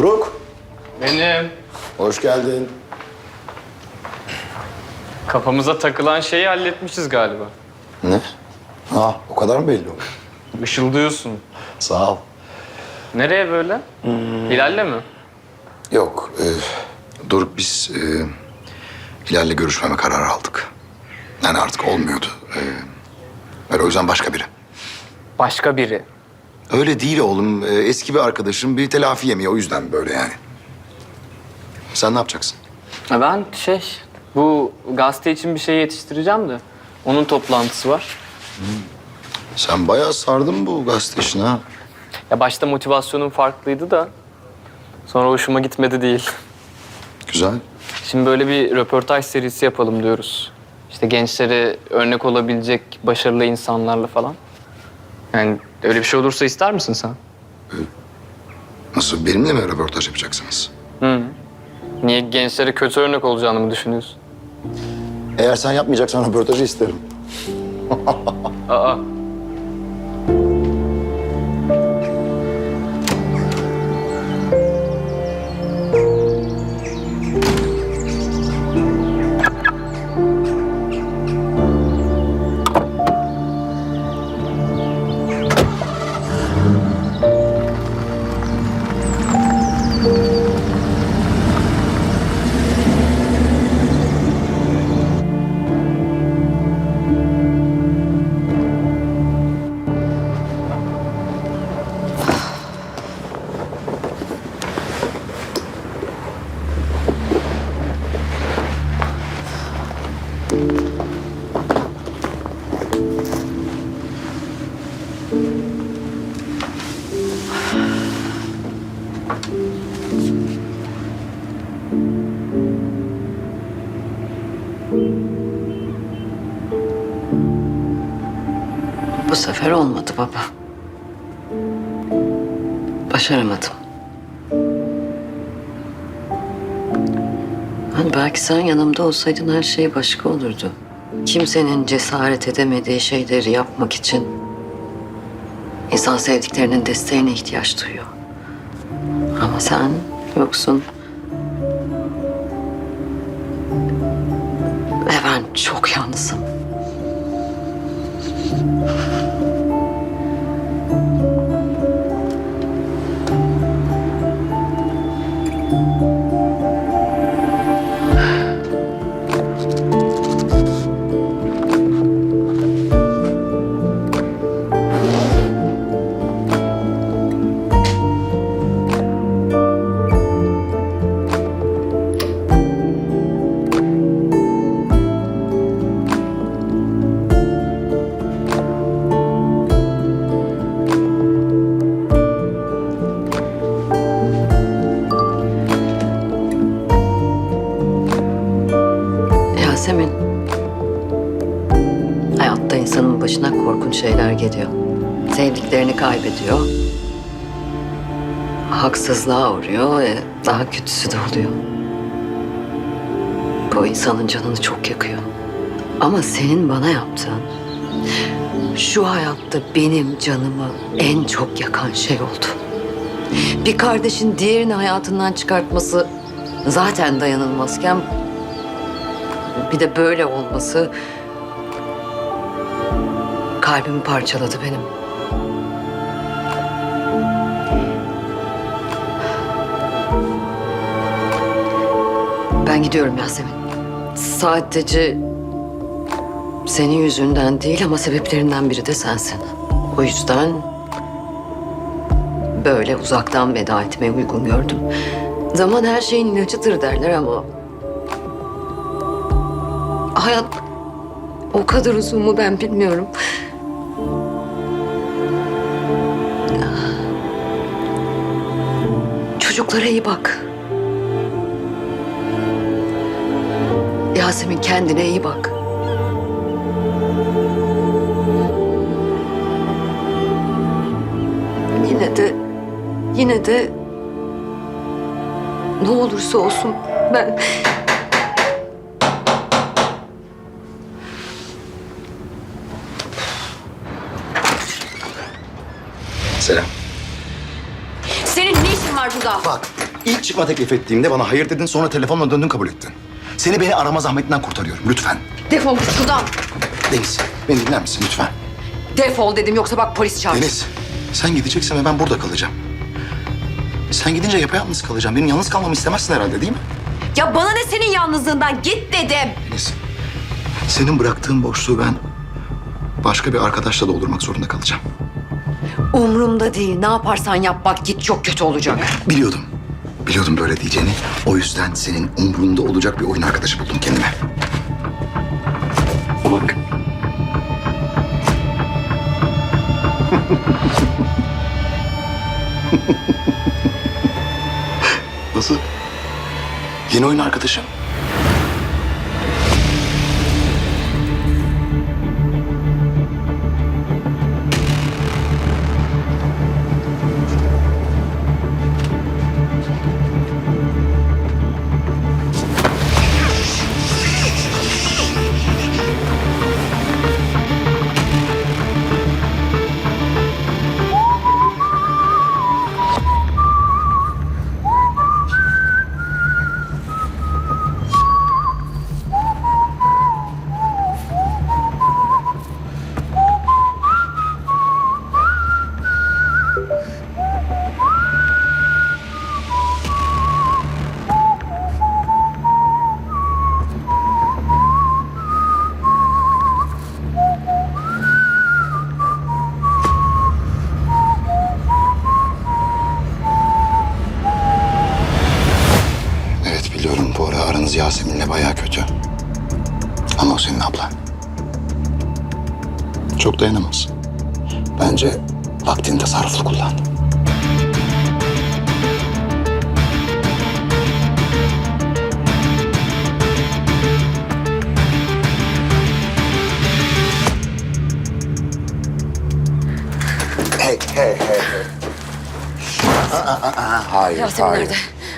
Doruk, Benim hoş geldin. kafamıza takılan şeyi halletmişiz galiba. Ne? Ha, o kadar mı belli oldu? Işıldıyorsun. Sağ ol. Nereye böyle? Hilal'le mi? Yok, e, Doruk biz e, Hilal'le görüşmeme kararı aldık. Yani artık olmuyordu. E, öyle o yüzden başka biri. Başka biri. Öyle değil oğlum. E, eski bir arkadaşım bir telafi yemeği o yüzden böyle yani. Sen ne yapacaksın? Ha, Ben şey, bu gazete için bir şey yetiştireceğim de. Onun toplantısı var. Sen bayağı sardın bu gazete işine ha. Ya başta motivasyonum farklıydı da sonra hoşuma gitmedi değil. Güzel. Şimdi böyle bir röportaj serisi yapalım diyoruz. İşte gençlere örnek olabilecek başarılı insanlarla falan. Yani öyle bir şey olursa ister misin sen? Nasıl benimle mi röportaj yapacaksınız? Hı. Niye gençlere kötü örnek olacağını mı düşünüyorsun? Eğer sen yapmayacaksan röportajı isterim. Aa. Bu sefer olmadı baba. Başaramadım. Hani belki sen yanımda olsaydın her şey başka olurdu. Kimsenin cesaret edemediği şeyleri yapmak için insan sevdiklerinin desteğine ihtiyaç duyuyor. Ama sen yoksun. Çok yalnızım. Sevdiklerini kaybediyor. Haksızlığa uğruyor ve daha kötüsü de oluyor. Bu insanın canını çok yakıyor. Ama senin bana yaptığın şu hayatta benim canımı en çok yakan şey oldu. Bir kardeşin diğerini hayatından çıkartması zaten dayanılmazken bir de böyle olması kalbimi parçaladı benim. Ben gidiyorum Yasemin. Sadece senin yüzünden değil ama sebeplerinden biri de sensin. O yüzden böyle uzaktan veda etmeye uygun gördüm. Zaman her şeyin ilacıdır derler ama hayat o kadar uzun mu ben bilmiyorum. Çocuklara iyi bak. Yasemin kendine iyi bak. Yine de, yine de ne olursa olsun ben Selam. Senin ne işin var burada? Bak İlk çıkma teklif ettiğimde bana hayır dedin sonra telefonla döndün kabul ettin. Seni beni arama zahmetinden kurtarıyorum lütfen. Defol git şuradan. Deniz beni dinler misin lütfen? Defol dedim yoksa bak polis çağır. Deniz sen gideceksin ve ben burada kalacağım. Sen gidince yapayalnız kalacağım. Benim yalnız kalmamı istemezsin herhalde değil mi? Ya bana ne senin yalnızlığından git dedim. Deniz senin bıraktığın boşluğu ben başka bir arkadaşla doldurmak zorunda kalacağım. Umrumda değil ne yaparsan yap bak git çok kötü olacak. Biliyordum. Biliyordum böyle diyeceğini. O yüzden senin umrunda olacak bir oyun arkadaşı buldum kendime. Bak. Nasıl? Yeni oyun arkadaşım. Çok dayanamaz. Bence vaktini tasarruflu kullan. Hey, hey, hey, hey. Aa, aa, aa, hayır, Yasemin hayır. nerede?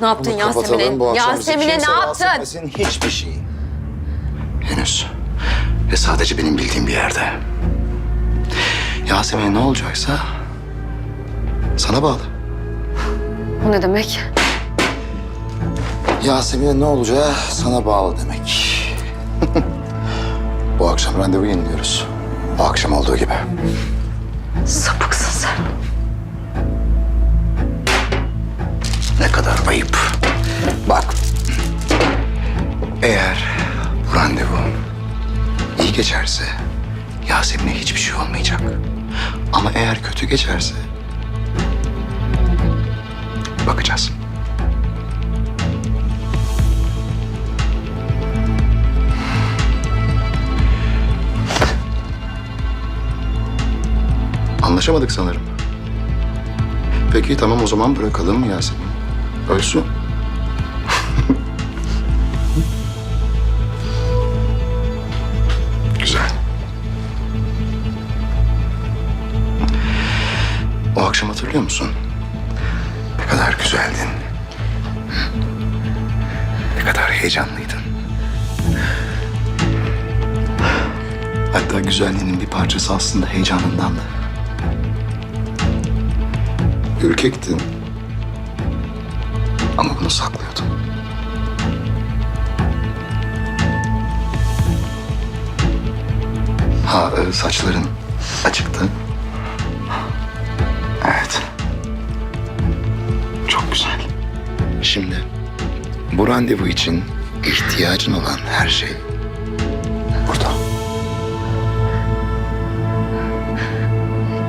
Ne yaptın Bunu kapatalım. Yasemin'e? Bu akşam bizi Yasemin'e kimse ne rahatsız yaptın? etmesin, Hiçbir şey. Henüz. Ve sadece benim bildiğim bir yerde. Yasemin'e ne olacaksa sana bağlı. Bu ne demek? Yasemin'e ne olacağı sana bağlı demek. Bu akşam randevu yeniliyoruz. Bu akşam olduğu gibi. Sapıksın sen. Ne kadar ayıp. Bak. Eğer bu randevu iyi geçerse Yasemin'e hiçbir şey olmayacak. Ama eğer kötü geçerse bakacağız. Anlaşamadık sanırım. Peki tamam o zaman bırakalım Yasemin. Ölsün. Akşam hatırlıyor musun? Ne kadar güzeldin. Ne kadar heyecanlıydın. Hatta güzelliğinin bir parçası aslında heyecanındandı. Ürkektin. Ama bunu saklıyordun. Ha e, saçların açıktı. Evet. Çok güzel. Şimdi bu randevu için ihtiyacın olan her şey burada.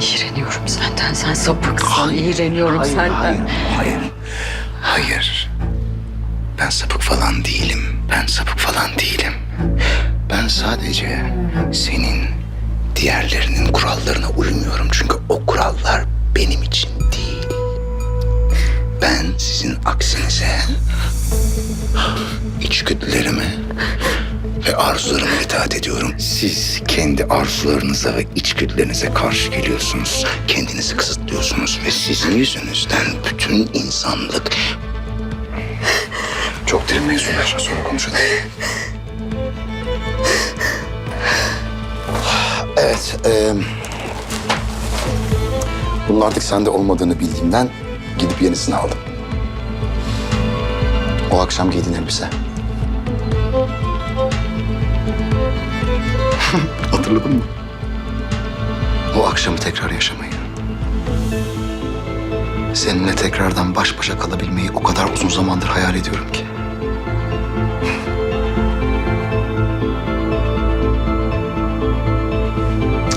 İğreniyorum senden. Sen sapıksın. İğreniyorum senden. Hayır, hayır. Hayır. Ben sapık falan değilim. Ben sapık falan değilim. Ben sadece senin diğerlerinin kurallarına uymuyorum. Arzularıma itaat ediyorum. Siz kendi arzularınıza ve içgüdülerinize karşı geliyorsunuz. Kendinizi kısıtlıyorsunuz ve sizin yüzünüzden bütün insanlık... Çok derin mevzular sonra konuşalım. Evet, e, bunun artık sende olmadığını bildiğimden gidip yenisini aldım. O akşam giydiğin elbise. Hatırladın mı? O akşamı tekrar yaşamayı. Seninle tekrardan baş başa kalabilmeyi o kadar uzun zamandır hayal ediyorum ki.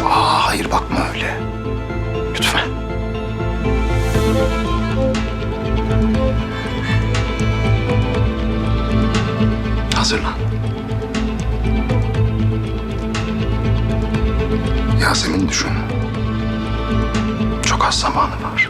Aa, hayır bakma öyle. Lütfen. Hazırlan. Yasemin düşün. Çok az zamanı var.